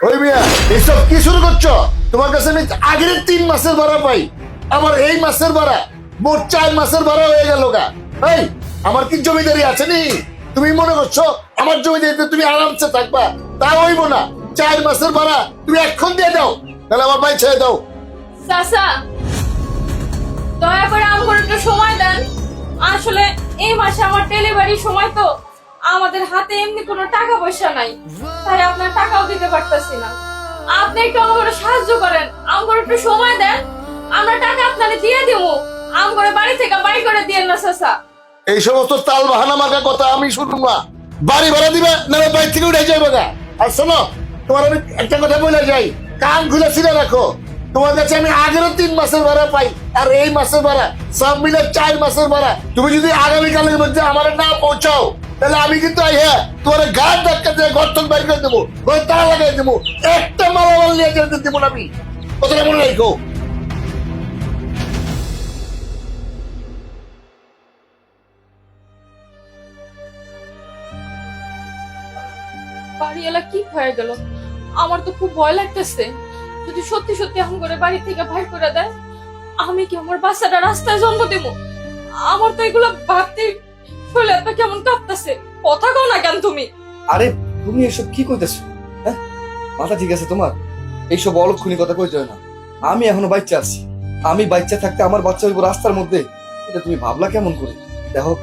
ওই মিয়া এইসব কি শুরু করছ? তোমার কাছে আমি আগের তিন মাসের ভাড়া পাই। আমার এই মাসের ভাড়া, মোট চার মাসের ভাড়া হয়ে গেল গা। এই, আমার কি জমিদারি আছে নি? তুমি মনে করছ আমার জমিদারিতে তুমি আরামসে থাকবা? তা হইব না। চার মাসের ভাড়া তুমি এখন দিয়ে দাও তাহলে আমার ভাই ছেড়ে দাও। চাচা, দয়া করে আমাকে একটু সময় দেন। আসলে এই মাসে আমার ডেলিভারির সময় তো। আমাদের হাতে এমনি কোনো টাকা পয়সা নাই। তাই আপনার দিতে পারতেছি না। আপনি একটু আমাকে সাহায্য করেন। আমাকে একটু সময় দেন। আমরা টাকা আপনাকে দিয়ে দেবো। আমাকে বাড়ি থেকে বাড়ি করে দিয়ে না এই সমস্ত তাল বাহানা মাখা কথা আমি না। বাড়ি ভাড়া দিবে না বাড়ি থেকে উঠে যাইবে না আর শোনো, তোমার আমি একটা কথা বলে যাই। কান খুলে রাখো। তোমার কাছে আমি আগেরও তিন মাসের ভাড়া পাই, আর এই মাসের ভাড়া সব মিলে চার মাসের ভাড়া। তুমি যদি আগামীকালের মধ্যে আমার না পৌঁছাও তাহলে আমি কিন্তু তোমার গাছ ধাক্কা দিয়ে থেকে বাইর করে দেবো, ঘরে লাগাই দেবো, একটা মালামাল নিয়ে যেতে দেবো না আমি। কথাটা মনে রাখো। বাড়ি এলা কি হয়ে গেল? আমার তো খুব ভয় লাগতেছে। যদি সত্যি সত্যি এখন করে বাড়ি থেকে ভাই করে দেয়, আমি কি আমার বাচ্চাটা রাস্তায় জন্ম দেব? আমার তো এগুলো ভাবতে কেমন কাঁপতেছে? কথা কও না কেন তুমি? আরে, তুমি এসব কি হ্যাঁ? মাথা ঠিক আছে তোমার? এইসব অলক্ষণী কথা না। আমি এখনও বাচ্চা আছি। আমি বাচ্চা থাকতে আমার বাচ্চা হইব রাস্তার মধ্যে। এটা তুমি ভাবলা কেমন করে? দেখো,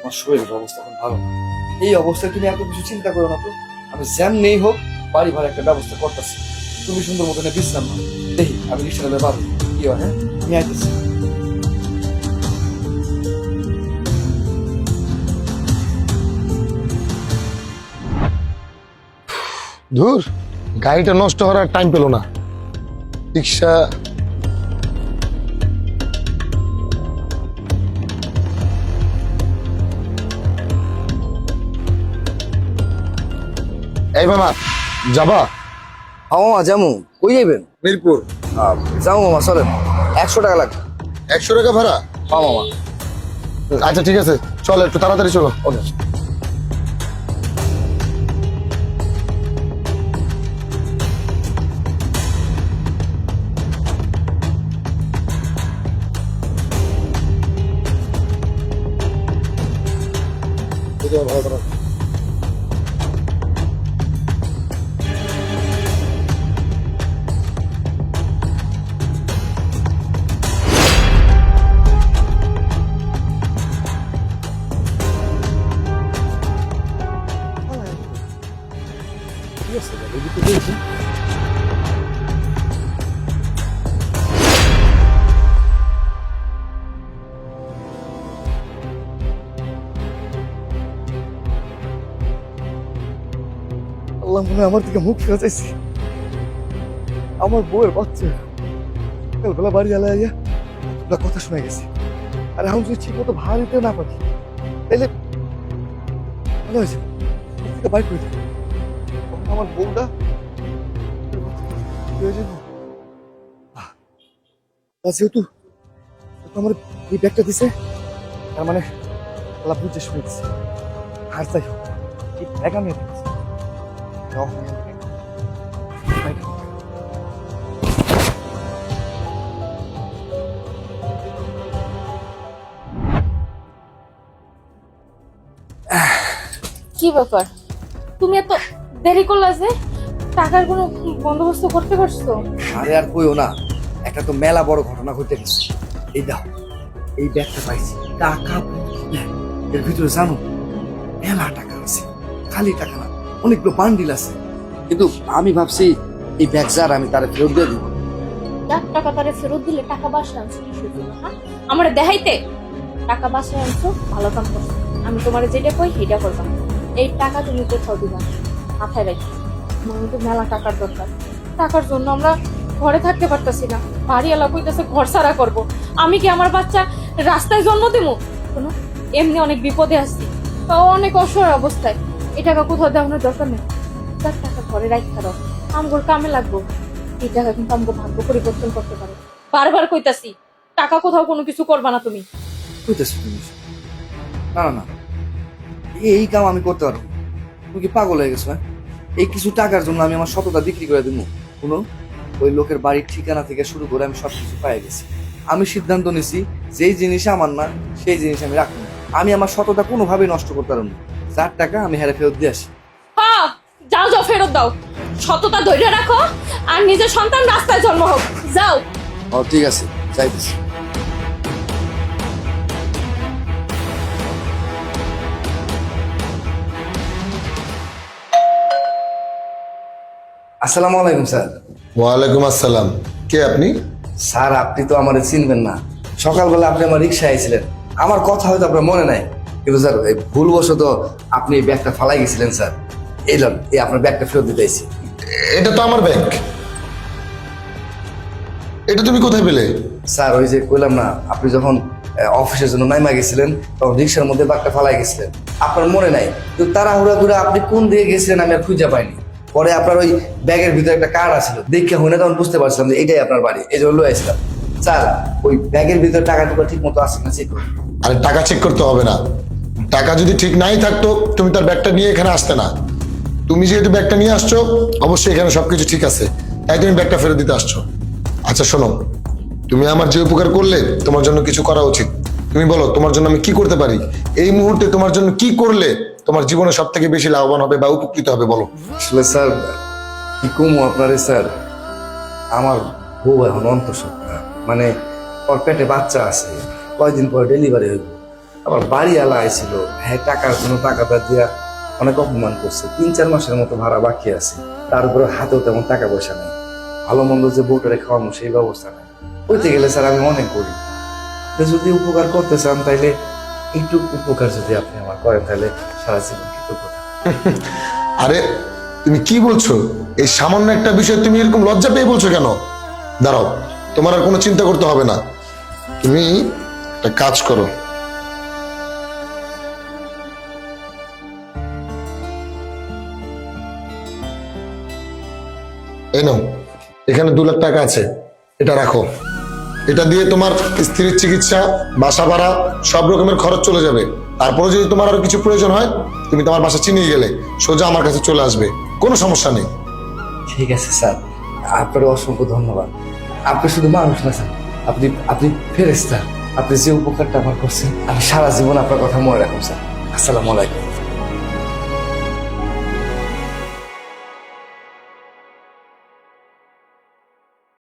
আমার শরীরের অবস্থা এখন ভালো না। এই অবস্থায় তুমি এত কিছু চিন্তা করো না তো। আমি জ্যাম নেই হোক, বাড়ি ভাড়া একটা ব্যবস্থা করতেছি। তুমি সুন্দর মতন বিশ্রাম নাও। দেখি, আমি রিক্সা কি হয় হ্যাঁ? আইতেছি। ধুর গাড়িটা নষ্ট হওয়ার টাইম পেল না। রিক্সা। এই মামা যাবা? হ্যাঁ মামা যাব কই যাইবেন? মিরপুর। যাব মামা চলেন। একশো টাকা লাগবে। একশো টাকা ভাড়া? হ্যাঁ মামা। আচ্ছা ঠিক আছে। চলো একটু তাড়াতাড়ি চলো। ওকে। আল্লাহ মনে আমার দিকে মুখ ফিরে চাইছে। আমার বউয়ের বাচ্চা। সকালবেলা বাড়ি আলা আইয়া ওরা কথা শুনে গেছে। আর এখন যদি ঠিক মতো ভাড়া দিতে না পারি, তাইলে ভালো হয়েছে ওর করে দিই আমার বউটা? যেহেতু আমার এই ব্যাগটা দিছে। তার মানে আল্লাহ বুঝে শুনে আর তাই এই ব্যাগ আমি কি ব্যাপার? তুমি এত দেরি করলা যে? টাকার কোনো বন্দোবস্ত করতে পারছ? আরে আর কইও না একটা তো মেলা বড় ঘটনা ঘটে গেছে। এই দাও এই ব্যাগটা পাইছি। টাকা এর ভিতরে জানো মেলা টাকা আছে খালি টাকা না অনেকগুলো বান্ডিল আছে। কিন্তু আমি ভাবছি এই ব্যাগ যার আমি তারা ফেরত দিয়ে দিব। লাখ টাকা তারে ফেরত দিলে টাকা বাসায় আনছো কি শুধু হ্যাঁ? আমার দেখাইতে। টাকা বাসায় আনছো ভালো কাম করছ। আমি তোমার যেটা কই সেটা করবা। এই টাকা তুমি কোথাও দিবা না। মাথায় রাখি। আমার তো মেলা টাকার দরকার। টাকার জন্য আমরা ঘরে থাকতে পারতাছি না। বাড়ি এলা কইতেছে, ঘর সারা করব। আমি কি আমার বাচ্চা রাস্তায় জন্ম দেবো কোনো? এমনি অনেক বিপদে আসছি তাও অনেক অসহায় অবস্থায়। এই টাকা কোথাও দেওয়ানোর দরকার নেই। তার টাকা ঘরে রাখতে দাও। আমগোর কামে লাগবো। এই টাকা কিন্তু আমাকে ভাগ্য পরিবর্তন করতে পারে। বারবার কইতাছি, টাকা কোথাও কোনো কিছু করবা না তুমি। কইতেছি তুমি না না না। এই কাম আমি করতে পারব। তুমি কি পাগল হয়ে গেছো হ্যাঁ? এই কিছু টাকার জন্য আমি আমার সততা বিক্রি করে দেবো কোনো ওই লোকের বাড়ির ঠিকানা থেকে শুরু করে আমি সব কিছু পাই গেছি। আমি সিদ্ধান্ত নিছি যেই জিনিস আমার না সেই জিনিস আমি রাখব। আমি আমার সততা কোনোভাবেই নষ্ট করতে পারব যার টাকা আমি হেরে ফেরত দিয়ে আসি। হ্যাঁ যাও যাও ফেরত দাও। সততা ধৈর্য রাখো আর নিজের সন্তান রাস্তায় জন্ম হোক। যাও। ও ঠিক আছে যাইতেছি। আসসালামু আলাইকুম স্যার। ওয়ালাইকুম আসসালাম। কে আপনি? স্যার আপনি তো আমার চিনবেন না। সকালবেলা আপনি আমার রিক্সায় আইছিলেন। আমার কথা হয়তো আপনার মনে নাই। কিন্তু স্যার এই ভুলবশত আপনি এই ব্যাগটা ফালাই গেছিলেন স্যার। এই লন এই আপনার ব্যাগটা ফেরত দিতে আইছি। এটা তো আমার ব্যাগ। এটা তুমি কোথায় পেলে? স্যার ওই যে কইলাম না আপনি যখন অফিসের জন্য নাইমা গেছিলেন তখন রিক্সার মধ্যে ব্যাগটা ফালাই গেছিলেন। আপনার মনে নাই। কিন্তু তাড়াহুড়া করে আপনি কোন দিকে গেছিলেন আমি আর খুঁজে পাইনি। পরে আপনার ওই ব্যাগের ভিতরে একটা কার্ড আছিল। দেখে হই না তখন বুঝতে পারছিলাম যে এটাই আপনার বাড়ি, এই জন্য আসলাম। স্যার, ওই ব্যাগের ভিতরে টাকা টুকা ঠিক মতো আছে না চেক আরে টাকা চেক করতে হবে না। টাকা যদি ঠিক নাই থাকতো, তুমি তার ব্যাগটা নিয়ে এখানে আসতে না। তুমি যেহেতু ব্যাগটা নিয়ে আসছো, অবশ্যই এখানে সবকিছু ঠিক আছে। তাই তুমি ব্যাগটা ফেরত দিতে আসছো। আচ্ছা শোনো। তুমি আমার যে উপকার করলে, তোমার জন্য কিছু করা উচিত। তুমি বলো, তোমার জন্য আমি কি করতে পারি? এই মুহূর্তে তোমার জন্য কি করলে তোমার জীবনে সব থেকে বেশি লাভবান হবে বা উপকৃত হবে, বলো। আসলে স্যার, কি কমু আপনারে, স্যার? আমার বউ এখন অন্তঃসত্ত্বা। মানে ওর পেটে বাচ্চা আছে, কয়দিন পর ডেলিভারি হইব। আবার বাড়ি আলা আইছিল হ্যাঁ টাকার জন্য টাকাটা দিয়া অনেক অপমান করছে। তিন, চার মাসের মতো ভাড়া বাকি আছে। তার উপরে হাতেও তেমন টাকা পয়সা নেই। ভালো মন্দ যে বউটারে খাওয়ানো সেই ব্যবস্থা নেই। হইতে গেলে, স্যার, আমি অনেক করি যদি উপকার করতে চান, তাইলে একটু উপকার যদি আপনি আমার করেন, তাহলে সারা জীবন আরে, তুমি কি বলছো? এই সামান্য একটা বিষয় তুমি এরকম লজ্জা পেয়ে বলছো কেন? দাঁড়াও, তোমার আর কোনো চিন্তা করতে হবে না। তুমি একটা কাজ করো। এই নাও, এখানে দু লাখ টাকা আছে, এটা রাখো। এটা দিয়ে তোমার স্ত্রীর চিকিৎসা, বাসা ভাড়া, সব রকমের খরচ চলে যাবে। তারপরে যদি তোমার আরও কিছু প্রয়োজন হয়, তুমি তোমার বাসা চিনিয়ে গেলে সোজা আমার কাছে চলে আসবে। কোনো সমস্যা নেই। ঠিক আছে, স্যার। আপনার অসংখ্য ধন্যবাদ। আপনি শুধু মানুষ না, স্যার। আপনি আপনি ফেরেস্তা আপনি যে উপকারটা আমার করছেন, আমি সারা জীবন আপনার কথা মনে রাখুন, স্যার। আসসালামু আলাইকুম।